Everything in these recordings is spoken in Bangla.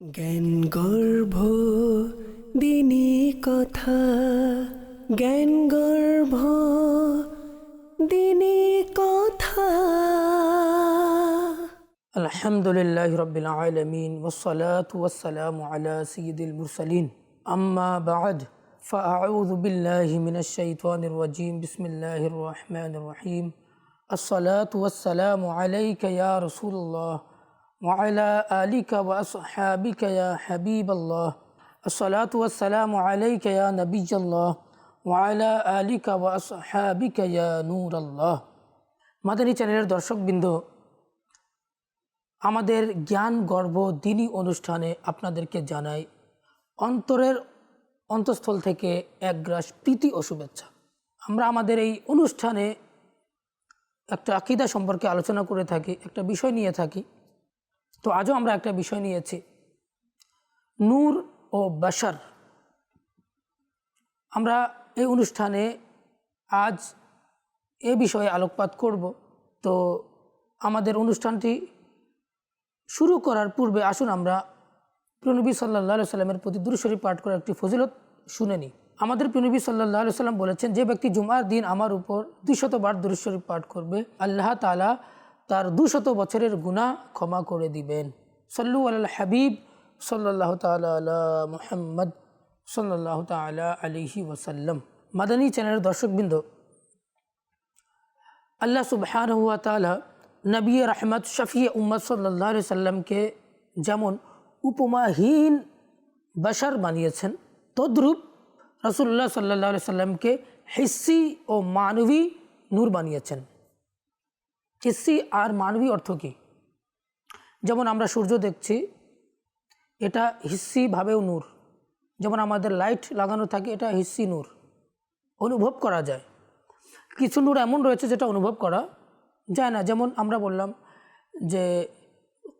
জ্ঞান গর্ভ দিনী কথা জ্ঞান গর্ভ দিনী কথা الحمد لله رب العالمين والصلاة والسلام على سيد المرسلين أما بعد فأعوذ بالله من الشيطان الرجيم بسم الله الرحمن الرحيم الصلاة والسلام عليك يا رسول الله وعلى آلك وأصحابك يا حبيب الله الصلاة والسلام عليك يا نبي الله وعلى آلك وأصحابك يا نور الله মাদানী চ্যানেলের দর্শকবৃন্দ আমাদের জ্ঞান গর্ব দিনী অনুষ্ঠানে আপনাদেরকে জানাই অন্তরের অন্তঃস্থল থেকে এক গ্রাস প্রীতি ও শুভেচ্ছা আমরা আমাদের এই অনুষ্ঠানে একটা আকিদা সম্পর্কে আলোচনা করে থাকি একটা বিষয় নিয়ে থাকি তো আজও আমরা একটা বিষয় নিয়েছি। নূর ও বাশার। আমরা এই অনুষ্ঠানে আজ এ বিষয়ে আলোকপাত করব। তো আমাদের অনুষ্ঠানটি শুরু করার পূর্বে আসুন আমরা প্রনবী সাল্লাহ সাল্লামের প্রতি দুরুশরী পাঠ করার একটি ফজিলত শুনে নিই। আমাদের প্রনবী সাল্লাহ সাল্লাম বলেছেন, যে ব্যক্তি জুমার দিন আমার উপর দুশতবার দুরুশরী পাঠ করবে, আল্লাহ তালা তার দুশত বছরের গুণা ক্ষমা করে দিবেন। সল্লু আল হাবিব সাল্লাহ তালা মুহাম্মদ সাল্লাহ তালা আলিহি ওসাল্লাম মাদানী চ্যানেলের দর্শকবৃন্দ, আল্লাহ সুবহান হুয়া তালা নবী রহমত শফি উম্মদ সাল্লাহ সাল্লামকে যেমন উপমাহীন বশর বানিয়েছেন, তদ্রূপ রসুল্লাহ সাল্লাহ সাল্লামকে হিস্সি ও মানবী নূর বানিয়েছেন। হিস্সি আর মানবী অর্থ কী? যেমন আমরা সূর্য দেখছি, এটা হিস্সিভাবেও নূর। যেমন আমাদের লাইট লাগানো থাকে, এটা হিস্সি নূর। অনুভব করা যায়। কিছু নূর এমন রয়েছে যেটা অনুভব করা যায় না। যেমন আমরা বললাম যে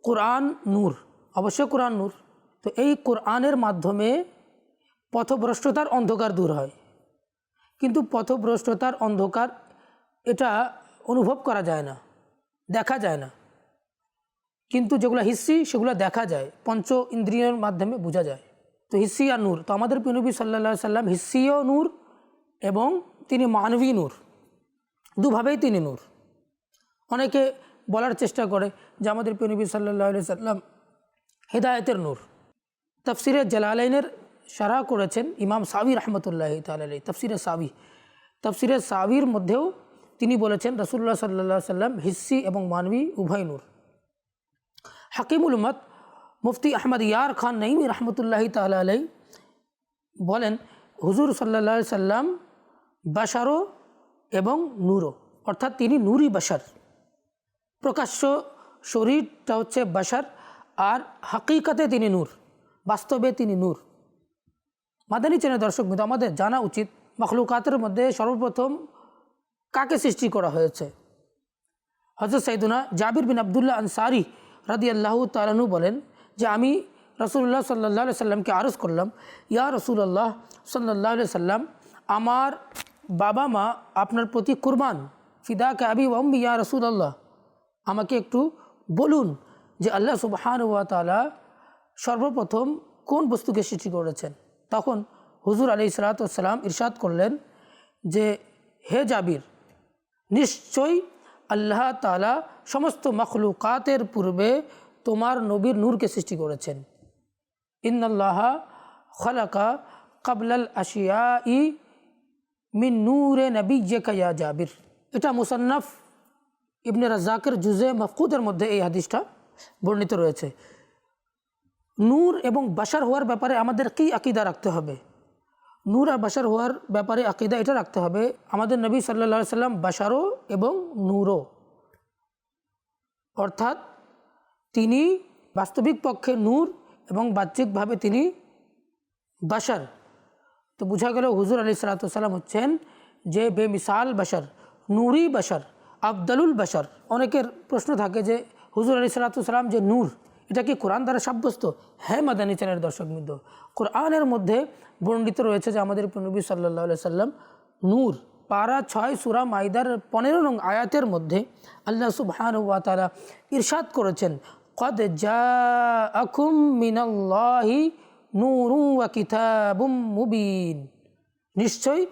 কোরআন নূর, অবশ্যই কোরআন নূর। তো এই কোরআনের মাধ্যমে পথভ্রষ্টতার অন্ধকার দূর হয়। কিন্তু পথভ্রষ্টতার অন্ধকার এটা অনুভব করা যায় না। দেখা যায় না। কিন্তু যেগুলো হিস্সি, সেগুলো দেখা যায়। পঞ্চ ইন্দ্রিয়ের মাধ্যমে বোঝা যায়। তো হিস্সি আর নূর। তো আমাদের পিনবী সাল্লা সাল্লাম হিস্সিও নূর এবং তিনি মানবী নূর। দুভাবেই তিনি নূর। অনেকে বলার চেষ্টা করে যে আমাদের পিনবী সাল্লাহ সাল্লাম হেদায়তের নূর। তফসিরে জালালাইনের সারা করেছেন ইমাম সাবি রহমতুল্লাহ তালি তফসিরে সাবি। তফসিরে সাবির মধ্যেও তিনি বলেছেন রসুল্লাহ সাল্লা সাল্লাম হিস্সি এবং মানবী উভয় নূর। হাকিমুল উম্মদ মুফতি আহমদ ইয়ার খান নঈমি রহমতুল্লাহ তালাই বলেন, হুজুর সাল্লা সাল্লাম বাসারো এবং নূরও অর্থাৎ তিনি নূরই বাসার প্রকাশ্য শরীরটা হচ্ছে বাসার আর হাকিকাতে তিনি নূর, বাস্তবে তিনি নূর। মাদানী চেনে দর্শক কিন্তু আমাদের জানা উচিত, মখলুকাতের মধ্যে সর্বপ্রথম কাকে সৃষ্টি করা হয়েছে? হজরত সাইদুনা জাবির বিন আবদুল্লাহ আনসারি রাদি আল্লাহ তালানু বলেন যে আমি রসুল্লাহ সাল্লাহ সাল্লামকে আরজ করলাম, ইয়া রসুল্লাহ সাল্লাহ সাল্লাম, আমার বাবা মা আপনার প্রতি কুরবান ফিদা কে আবি ওম্বি ইয়া রসুল্লাহ আমাকে একটু বলুন যে আল্লাহ সুবহান ওয়া তালা সর্বপ্রথম কোন বস্তুকে সৃষ্টি করেছেন? তখন হুজুর আলি সালাতাম ইরশাদ করলেন যে, হে জাবির নিশ্চয়ই আল্লাহ তালা সমস্ত মখলুকাতের পূর্বে তোমার নবীর নূরকে সৃষ্টি করেছেন। ইন্নআল্লাহ খলাকা কাবলাল আশিয়া ই মিন নূরে নবী যে কায়া জাবির। এটা মুসান্নফ ইবনে রাজাকের জুজে মফকুদের মধ্যে এই হাদিসটা বর্ণিত রয়েছে। নূর এবং বাসার হওয়ার ব্যাপারে আমাদের কি আকিদা রাখতে হবে? নূর আর বাসার হওয়ার ব্যাপারে আকিদা এটা রাখতে হবে। আমাদের নবী সাল্লা সাল্লাম বাসারও এবং নূরও। অর্থাৎ তিনি বাস্তবিক পক্ষে নূর এবং বাহ্যিকভাবে তিনি বাসার তো বোঝা গেল হুজুর আলি সালাতাম হচ্ছেন যে বেমিসাল বাসার নূরই বাসার আবদালুল বাসার অনেকের প্রশ্ন থাকে যে হুজুর আলি সালাতাম যে নূর এটা কি কোরআন দ্বারা সাব্যস্ত? হ্যাঁ মাদানী দর্শক দর্শকবৃন্দ কোরআনের মধ্যে বর্ণিত রয়েছে যে আমাদের নবী সাল্লা সাল্লাম নূর, পারা ছয় সুরা মাইদার পনেরো নং আয়াতের মধ্যে আল্লাহ সুবহান তারা ইরশাদ করেছেন, কদ জা আখুম মিনাল্লাহি নূরু কিতাবুম মুবিন। নিশ্চয়ই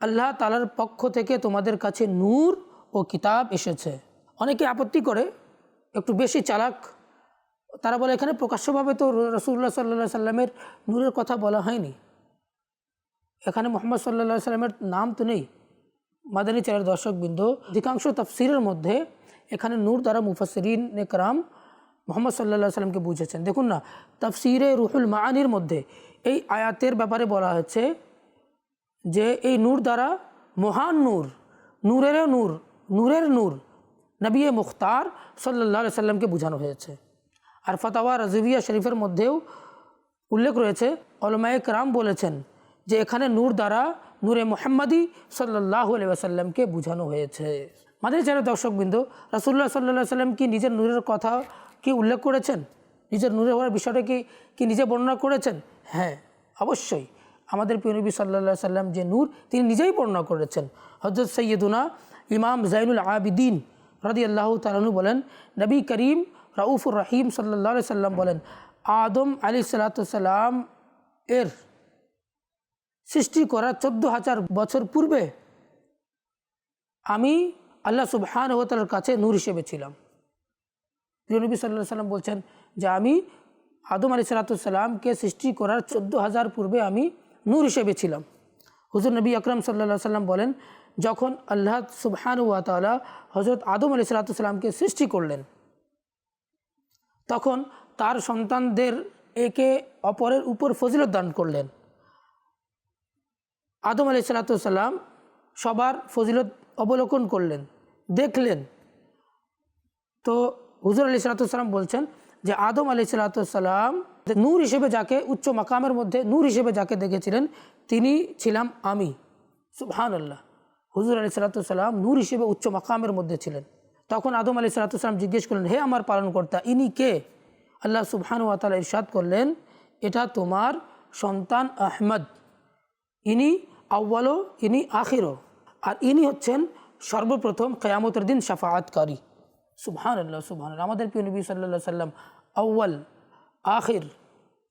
আল্লাহ তালার পক্ষ থেকে তোমাদের কাছে নূর ও কিতাব এসেছে। অনেকে আপত্তি করে, একটু বেশি চালাক তারা বলে, এখানে প্রকাশ্যভাবে তো রসুল্লাহ সাল্লা সাল্লামের নূরের কথা বলা হয়নি। এখানে মোহাম্মদ সাল্লা সাল্লামের নাম তো নেই। মাদানী চালের দর্শকবৃন্দ, অধিকাংশ তফসিরের মধ্যে এখানে নূর দ্বারা মুফাসরিন একরাম মোহাম্মদ সাল্লা সাল্লামকে বুঝেছেন। দেখুন না, তফসিরে রুহুল মাআনির মধ্যে এই আয়াতের ব্যাপারে বলা হয়েছে যে, এই নূর দ্বারা মহান নূর, নূরেরও নূর, নূরের নূর নবী মুখতার সাল্লাহ সাল্লামকে বোঝানো হয়েছে। আর ফতাওয়া রাজিবিয়া শরীফের মধ্যেও উল্লেখ রয়েছে অলমায়ক রাম বলেছেন যে এখানে নূর দ্বারা নূরে মোহাম্মদী সাল্লাহ আসাল্লামকে বোঝানো হয়েছে। মাদের যারা দর্শকবৃন্দ রাসুল্লাহ সাল্লাহ সাল্লাম কি নিজের নূরের কথা কি উল্লেখ করেছেন? নিজের নূরে হওয়ার বিষয়টা কি কি নিজে বর্ণনা করেছেন? হ্যাঁ অবশ্যই। আমাদের প্রিয়নবী সাল্লা সাল্লাম যে নূর তিনি নিজেই বর্ণনা করেছেন। হজরত সৈয়দুনা ইমাম জাইনুল আবিদিন রাদি আল্লাহ তালু বলেন, নবী করিম রাউফুর রহিম সাল্লাহ সাল্লাম বলেন, আদম আলী সাল্লাতাম এর সৃষ্টি করার চোদ্দ হাজার বছর পূর্বে আমি আল্লাহ সুবহান ওতালার কাছে নূর হিসেবে ছিলাম। প্রিয়নবী সাল্লাহ সাল্লাম বলছেন যে আমি আদম আলী সালাতামকে সৃষ্টি করার চোদ্দ হাজার পূর্বে আমি নূর হিসেবে ছিলাম। হুজুর নবী আকরম সাল্লা সাল্লাম বলেন, যখন আল্লাহ সুবহান ওয়া তালা হজরত আদম আলী সালাতামকে সৃষ্টি করলেন তখন তার সন্তানদের একে অপরের উপর ফজিলত দান করলেন। আদম আলি সাল্লাতাম সবার ফজিলত অবলোকন করলেন, দেখলেন। তো হুজুর আলি সাল্লাতাম বলছেন যে আদম আলি সাল্লাতাম নূর হিসেবে যাকে, উচ্চ মাকামের মধ্যে নূর হিসেবে যাকে দেখেছিলেন, তিনি ছিলাম আমি। সুবহান আল্লাহ হুজুর আলি সাল্লাতাম নূর হিসেবে উচ্চ মাকামের মধ্যে ছিলেন। তখন আদম আলি সাল্লাতাম জিজ্ঞেস করলেন, হে আমার পালন পালনকর্তা, ইনি কে? আল্লাহ সুবহান ওয়াতালা ইরশাদ করলেন, এটা তোমার সন্তান আহমদ। ইনি আউ্বালো ইনি আখিরও আর ইনি হচ্ছেন সর্বপ্রথম কেয়ামতের দিন সাফায়াতকারী সুবহান আল্লাহ সুবহান আমাদের প্রিয় নবী সাল্লা সাল্লাম আউ্বাল আখির,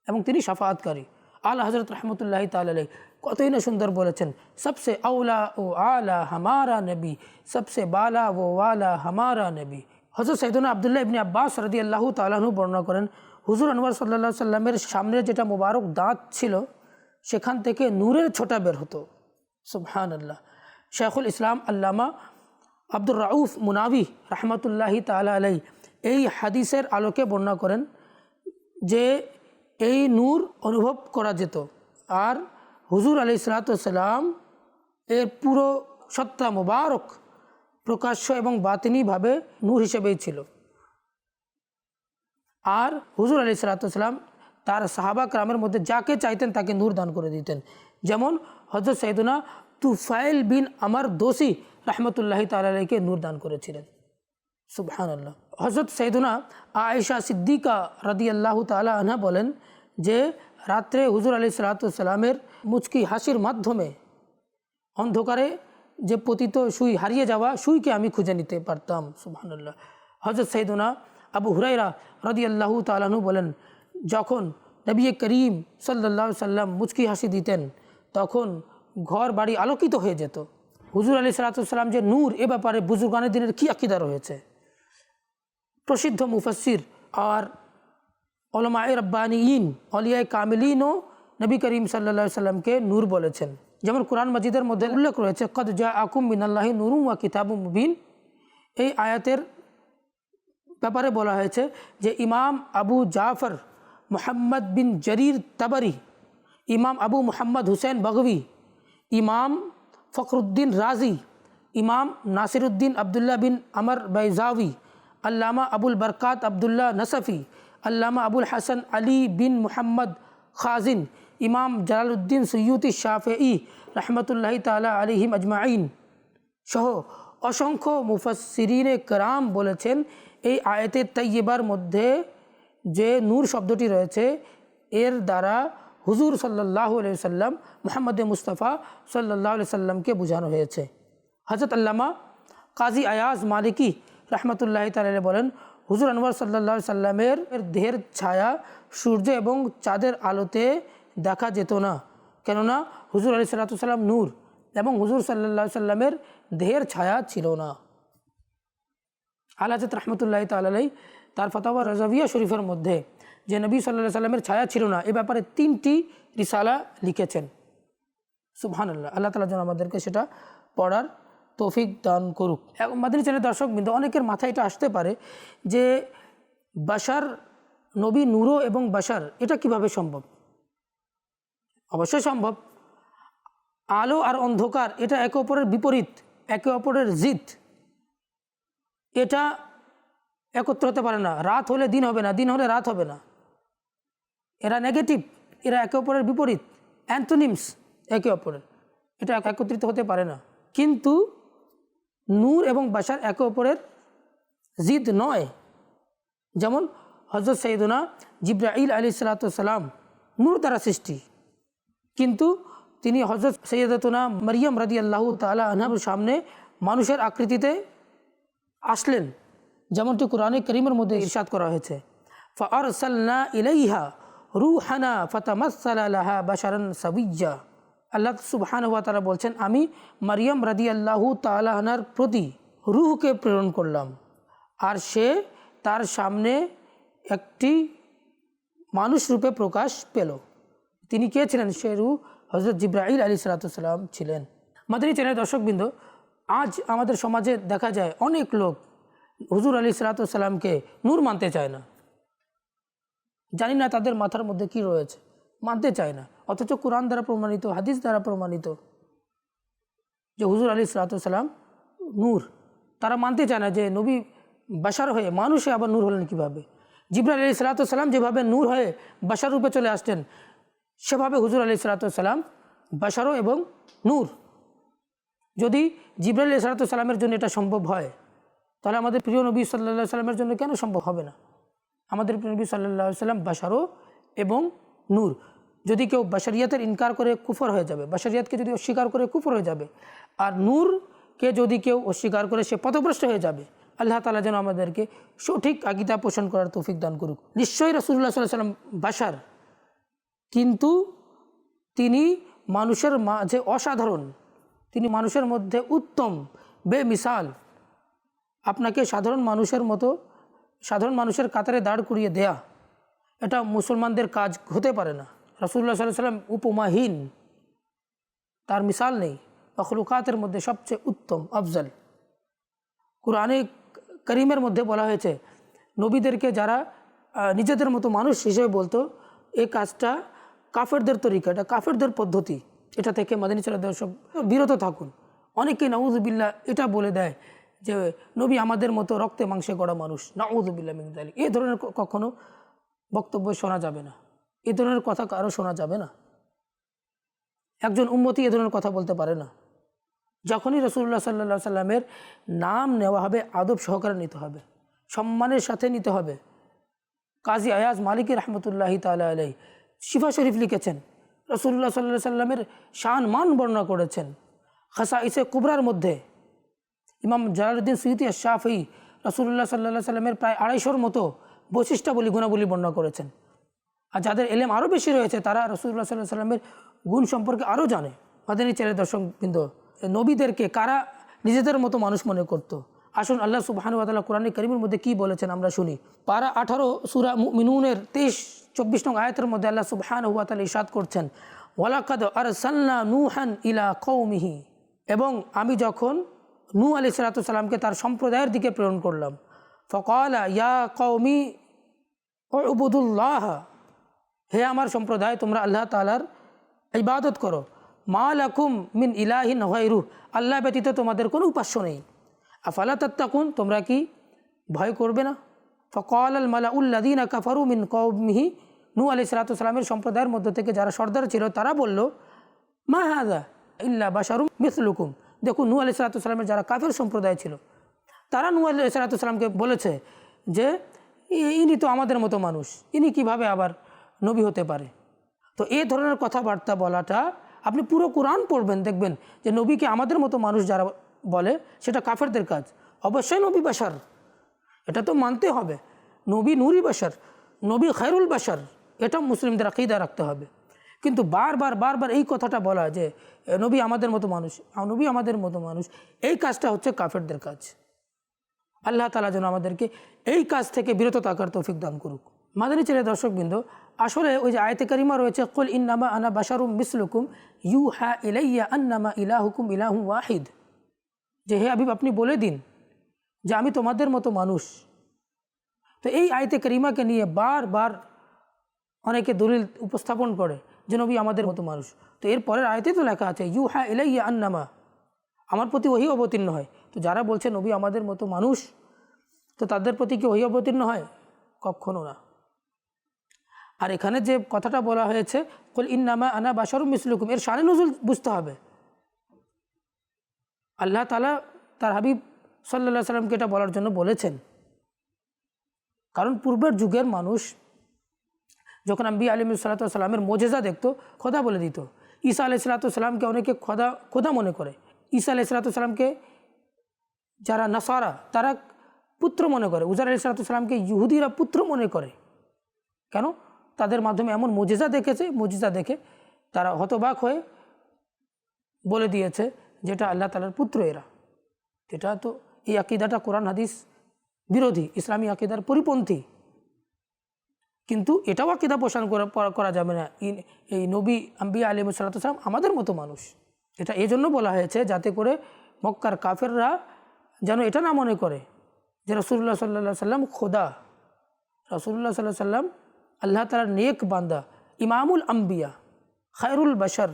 এবং তিনি সাফায়াতকারী আল্লাহ হজরত রহমতুল্লাহ তালাই কতই না সুন্দর বলেছেন, সবসে আউলা ও আলা হামারা নবী, সবসে বালা ও ওয়ালা হামারা নবী। হজরত সৈদুল্লাহ আবদুল্লাহ ইবনী আব্বাস রদি আল্লাহ তালাহু বর্ণনা করেন, হুজুর আনোয়ার সাল্লা সাল্লামের সামনের যেটা মোবারক দাঁত ছিল, সেখান থেকে নূরের ছোটা বের হতো। সুবহান আল্লাহ শেখুল ইসলাম আল্লামা আব্দুর রাউফ মুনাবি রহমতুল্লাহি তালা আলাই এই হাদিসের আলোকে বর্ণনা করেন যে এই নূর অনুভব করা যেত। আর হুজুর আলি সালাতাম এর পুরো সত্তা মোবারক প্রকাশ্য এবং বাতিনিভাবে নূর হিসেবেই ছিল। আর হুজুর আলি সালাতাম তার সাহাবা ক্রামের মধ্যে যাকে চাইতেন তাকে নূর দান করে দিতেন। যেমন হজরত সৈদুনা তুফাইল বিন আমার দোষী রহমতুল্লাহ তালাকে নূর দান করেছিলেন। সুবহান আল্লাহ হজরত সৈদুনা আয়েশা সিদ্দিকা রদি আল্লাহ তালা আনহা বলেন যে রাত্রে হুজুর আলি সালাতামের মুচকি হাসির মাধ্যমে অন্ধকারে যে পতিত সুই হারিয়ে যাওয়া সুইকে আমি খুঁজে নিতে পারতাম, সুবহানাল্লাহ। হজরত সৈদুনা আবু হুরাইরা রদি আল্লাহ তালাহু বলেন, যখন নবী করিম সাল্লাহ সাল্লাম মুচকি হাসি দিতেন, তখন ঘর বাড়ি আলোকিত হয়ে যেত। হুজুর আলী সালাতাম যে নূর এ ব্যাপারে বুজুর্গানের দিনের কী আকিদা রয়েছে? প্রসিদ্ধ মুফাসির আর ওলামায় ওলমা রব্বানিয়ীন অলিয়া কামিলিনও নবী করিম সাল্লা সাল্লামকে নূর বলেছেন। যেমন কোরআন মজিদের মধ্যে উল্লেখ রয়েছে, কদ জয়া আকুম বিনাল্লাহি নুরুম ওয়া কিতাবু মুবিন। এই আয়াতের ব্যাপারে বলা হয়েছে যে, ইমাম আবু জাফর মোহাম্মদ বিন জরির তাবারি, ইমাম আবু মোহাম্মদ হুসেন বগবি, ইমাম ফখরুদ্দিন রাজি, ইমাম নাসিরুদ্দিন আবদুল্লাহ বিন আমর বাইজাউি আল্লামা আবুল বরকাত আবদুল্লাহ নসফি আল্লামা আবুল হাসান আলী বিন মুহাম্মদ খাজিন, ইমাম জালালউদ্দিন সৈয়দি ই রহমতুল্লাহ তালা আলিহিম আজমাইন সহ অসংখ্য মুফাসিরিনে কারাম বলেছেন, এই আয়তে তৈবার মধ্যে যে নূর শব্দটি রয়েছে, এর দ্বারা হুজুর সাল্লাহ সাল্লাম মোহাম্মদ মুস্তফা সাল্লাহ সাল্লামকে বোঝানো হয়েছে। হজরত আল্লামা কাজী আয়াজ মালিকি রহমতুল্লাহ তালে বলেন হুজুর আনোয়ার সাল্লা সাল্লামের দেহের ছায়া সূর্য এবং চাঁদের আলোতে দেখা যেত না। কেননা হুজুর আলি সাল্লাতুসাল্লাম নূর এবং হুজুর সাল্লা সাল্লামের দেহের ছায়া ছিল না। আলাজাত রহমতুল্লাহ তালাই তার ফতাওয়া রাজাবিয়া শরীফের মধ্যে যে নবী সাল্লাহ সাল্লামের ছায়া ছিল না, এ ব্যাপারে তিনটি রিসালা লিখেছেন। সুবহান আল্লাহ আল্লাহ তালা যেন আমাদেরকে সেটা পড়ার তৌফিক দান করুক। মাদিনী চ্যানেল দর্শক বিন্দু, অনেকের মাথায় এটা আসতে পারে যে বাসার নবী নূরো এবং বাসার এটা কীভাবে সম্ভব? অবশ্যই সম্ভব। আলো আর অন্ধকার, এটা একে অপরের বিপরীত, একে অপরের জিত এটা একত্র হতে পারে না। রাত হলে দিন হবে না, দিন হলে রাত হবে না। এরা নেগেটিভ, এরা একে অপরের বিপরীত। অ্যান্থোনিমস, একে অপরের। এটা একত্রিত হতে পারে না। কিন্তু নূর এবং বাসার একে অপরের জিদ নয়। যেমন হজরত সৈদুনা জিব্রাইল আলী সালাতাম নূর দ্বারা সৃষ্টি। কিন্তু তিনি হজরত সৈয়দতুনা মরিয়ম রাদি আল্লাহ তালা আনহার সামনে মানুষের আকৃতিতে আসলেন। যেমনটি কোরআনে করিমের মধ্যে ইরশাদ করা হয়েছে। ফারসালনা ইলাইহা রুহানা ফাতামাসালা লাহা বাশারান সাবিজ্জা আল্লাহ সুবহান ওয়া তাআলা বলছেন, আমি মারিয়াম রাদি আল্লাহ তালাহার প্রতি রুহকে প্রেরণ করলাম। আর সে তার সামনে একটি মানুষ রূপে প্রকাশ পেল। তিনি কে ছিলেন? সে রু হজরত জিব্রাইল আলী সালাতাম ছিলেন। মাদানী চ্যানেল দর্শকবৃন্দ আজ আমাদের সমাজে দেখা যায় অনেক লোক হুজুর আলী সালাতামকে নূর মানতে চায় না। জানি না তাদের মাথার মধ্যে কি রয়েছে। মানতে চায় না। অথচ কোরআন দ্বারা প্রমাণিত, হাদিস দ্বারা প্রমাণিত যে হুজুর আলী সালাতাম নূর। তারা মানতে চায় না যে নবী বাসার হয়ে, মানুষে আবার নূর হলেন কীভাবে? জিব্রাইল আলী সালাতাম যেভাবে নূর হয়ে বাসার রূপে চলে আসতেন সেভাবে হুজুর আলী সালাতাম বাসারও এবং নূর। যদি জিব্রাইল আলী সালাতামের জন্য এটা সম্ভব হয়, তাহলে আমাদের প্রিয় নবী সাল্লা সাল্লামের জন্য কেন সম্ভব হবে না? আমাদের প্রিয় নবী সাল্লা সাল্লাম বাসারও এবং নূর। যদি কেউ বাসারিয়াতের ইনকার করে কুফর হয়ে যাবে বাসারিয়াতকে যদি অস্বীকার করে কুফর হয়ে যাবে, আর নূরকে যদি কেউ অস্বীকার করে সে পথভ্রষ্ট হয়ে যাবে, আল্লাহ তালা যেন আমাদেরকে সঠিক আগিতা পোষণ করার তৌফিক দান করুক। নিশ্চয়ই রসুল্লাহ সাল্লাহ সাল্লাম বাসার কিন্তু তিনি মানুষের মাঝে অসাধারণ, তিনি মানুষের মধ্যে উত্তম, বেমিসাল। আপনাকে সাধারণ মানুষের মতো, সাধারণ মানুষের কাতারে দাঁড় করিয়ে দেয়া, এটা মুসলমানদের কাজ হতে পারে না। রাসুল্লাহ সাল্লাহ সাল্লাম উপমাহীন। তার মিসাল নেই। মখলুকাতের মধ্যে সবচেয়ে উত্তম, আফজল। কোরআনে করিমের মধ্যে বলা হয়েছে, নবীদেরকে যারা নিজেদের মতো মানুষ হিসেবে বলতো, এ কাজটা কাফেরদের তরিকা, এটা কাফেরদের পদ্ধতি। এটা থেকে মাদিনী ছেলে দর্শক বিরত থাকুন। অনেকে নাউজুবিল্লা এটা বলে দেয় যে, নবী আমাদের মতো রক্তে মাংসে গড়া মানুষ। নাউজুবিল্লা মিনজালি এই ধরনের কখনো বক্তব্য শোনা যাবে না। এ ধরনের কথা কারও শোনা যাবে না। একজন উম্মতি এ ধরনের কথা বলতে পারে না। যখনই রসুল্লাহ সাল্লা সাল্লামের নাম নেওয়া হবে, আদব সহকারে নিতে হবে, সম্মানের সাথে নিতে হবে। কাজী আয়াজ মালিক রহমতুল্লাহ তালা আলাই শিফা শরীফ লিখেছেন রসুল্লাহ সাল্লাহ সাল্লামের শান মান বর্ণনা করেছেন। খাসা ইসে কুবরার মধ্যে ইমাম জালালুদ্দিন সৈয়দি শাফি রসুল্লাহ সাল্লাহ সাল্লামের প্রায় আড়াইশোর মতো বৈশিষ্ট্যাবলী গুণাবলী বর্ণনা করেছেন। আর যাদের এলেম আরও বেশি রয়েছে, তারা রসুল্লাহ সাল্লাহ সাল্লামের গুণ সম্পর্কে আরও জানে। মাদানী চ্যানেল দর্শকবৃন্দ নবীদেরকে কারা নিজেদের মতো মানুষ মনে করত? আসুন আল্লাহ সুবাহানুয়াতাল্লাহ কোরআন করিমের মধ্যে কি বলেছেন আমরা শুনি। পারা আঠারো, সুরা মিনুনের তেইশ, চব্বিশ নং আয়াতের মধ্যে আল্লাহ সুবহান হুয়াতাল ইসাদ করছেন, ওয়ালাকাদ আর সাল্লা নুহান ইলা কৌমিহি এবং আমি যখন নূ আলি সালাতামকে তার সম্প্রদায়ের দিকে প্রেরণ করলাম, ফকালা ইয়া কৌমি ও উবুদুল্লাহ। হে আমার সম্প্রদায়, তোমরা আল্লাহ তালার ইবাদত করো। মা লাকুম মিন ইলাহিন হয়রু আল্লাহ ব্যতীত তোমাদের কোনো উপাস্য নেই। আফালা তাত্তাকুন, তোমরা কি ভয় করবে না? ফকল আল মালা উল্লাদিন কাফারু মিন কৌমিহি নু আলি সালাতামের সম্প্রদায়ের মধ্য থেকে যারা সর্দার ছিল, তারা বলল, মা হাদা ইল্লা বাসারুম মিসলুকুম। দেখুন নু আলি সালাতামের যারা কাফের সম্প্রদায় ছিল, তারা নু আলি সালাতামকে বলেছে যে, ইনি তো আমাদের মতো মানুষ। ইনি কীভাবে আবার নবী হতে পারে। তো এই ধরনের কথাবার্তা বলাটা আপনি পুরো কোরআন পড়বেন, দেখবেন যে নবীকে আমাদের মতো মানুষ যারা বলে, সেটা কাফেরদের কাজ। অবশ্যই নবী বাসার এটা তো মানতে হবে। নবী নুরি বাসার নবী খায়রুল বাসার এটা মুসলিমদের আকিদা রাখতে হবে। কিন্তু বারবার বারবার এই কথাটা বলা যে নবী আমাদের মতো মানুষ নবী আমাদের মতো মানুষ, এই কাজটা হচ্ছে কাফেরদের কাজ। আল্লাহ তালা যেন আমাদেরকে এই কাজ থেকে বিরত থাকার তৌফিক দান করুক। মাদানী ছেলে দর্শকবৃন্দ আসলে ওই যে আয়তে কারিমা রয়েছে, কুল ইন্নামা আনা বাশারুম মিসলুকুম ইউ হা ইলাইয়া আন্নামা ইলাহুকুম ইলাহু ওয়াহিদ। যে, হে আবিব আপনি বলে দিন যে আমি তোমাদের মতো মানুষ। তো এই আয়তে করিমাকে নিয়ে বারবার অনেকে দলিল উপস্থাপন করে যে, নবী আমাদের মতো মানুষ। তো এর পরের আয়তে তো লেখা আছে ইউ হা ইলাইয়া আন্নামা। আমার প্রতি ওহি অবতীর্ণ হয়। তো যারা বলছে, নবী আমাদের মতো মানুষ, তো তাদের প্রতি কি ওহি অবতীর্ণ হয়? কখনো না। আর এখানে যে কথাটা বলা হয়েছে, কল ইন্নামা আনা বাসারু মিসলুকুম এর শানে নজুল বুঝতে হবে। আল্লাহ তালা তার হাবিব সাল্লা সাল্লামকে এটা বলার জন্য বলেছেন। কারণ পূর্বের যুগের মানুষ যখন আম্বি আলিম সাল্লাতামের মোজেজা দেখতো, খোদা বলে দিত। ঈসা আলাই সাল্লাতামকে অনেকে খোদা খোদা মনে করে। ঈসা আলাই সাল্লাতামকে যারা নাসারা, তারা পুত্র মনে করে। উজার আলি সাল্লাতামকে ইহুদিরা পুত্র মনে করে। কেন? তাদের মাধ্যমে এমন মজিজা দেখেছে, মজিজা দেখে তারা হতবাক হয়ে বলে দিয়েছে যেটা আল্লাহ তালার পুত্র এরা। এটা তো এই আকিদাটা কোরআন, হাদিস বিরোধী, ইসলামী আকিদার পরিপন্থী। কিন্তু এটাও আকিদা পোষণ করা যাবে না। এই নবী, আম্বিয়া আলিম সাল্লাম আমাদের মতো মানুষ। এটা এই জন্য বলা হয়েছে যাতে করে মক্কার কাফেররা যেন এটা না মনে করে যে রসুল্লাহ সাল্লা সাল্লাম খোদা। রসুল্লাহ সাল্লাহ সাল্লাম আল্লাহ তালার নেক বান্দা। ইমামুল আম্বিয়া, খায়রুল বাশার,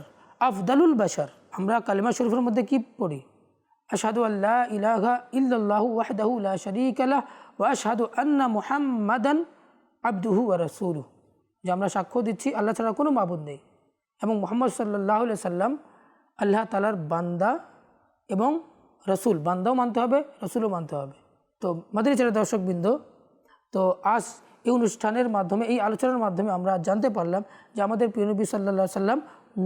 আফদালুল বাশার। আমরা কালিমা শরীফের মধ্যে কি পড়ি? আশহাদু আল্লাহ ইলাহা ইল্লাল্লাহু ওয়াহদাহু লা শারীকা লাহ ওয়া আশহাদু আন্না মুহাম্মাদান আবদুহু ওয়া যে আমরা সাক্ষ্য দিচ্ছি, আল্লাহ ছাড়া কোনো মাবুদ নেই। এবং মোহাম্মদ সাল্লাহ সাল্লাম আল্লাহ তালার বান্দা এবং রসুল। বান্দাও মানতে হবে, রসুলও মানতে হবে। তো ছেলে দর্শকবৃন্দ। তো আজ এই অনুষ্ঠানের মাধ্যমে, এই আলোচনার মাধ্যমে আমরা জানতে পারলাম যে আমাদের প্রিয়নবী সাল্লা সাল্লাম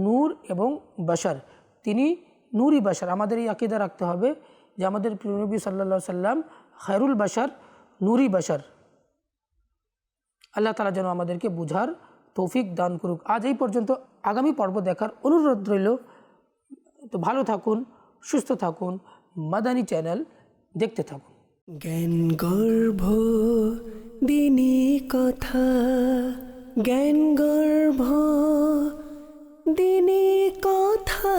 নূর এবং বাশার, তিনি নূরই বাশার। আমাদের এই আকিদা রাখতে হবে যে আমাদের প্রিয়নবী সাল্লা সাল্লাম খায়রুল বাশার নূরি বাশার। আল্লাহ তালা যেন আমাদেরকে বুঝার তৌফিক দান করুক। আজ এই পর্যন্ত আগামী পর্ব দেখার অনুরোধ রইল। তো ভালো থাকুন, সুস্থ থাকুন। মাদানি চ্যানেল দেখতে থাকুন। জ্ঞান গর্ভ দিনী কথা। জ্ঞান গর্ভ দিনী কথা।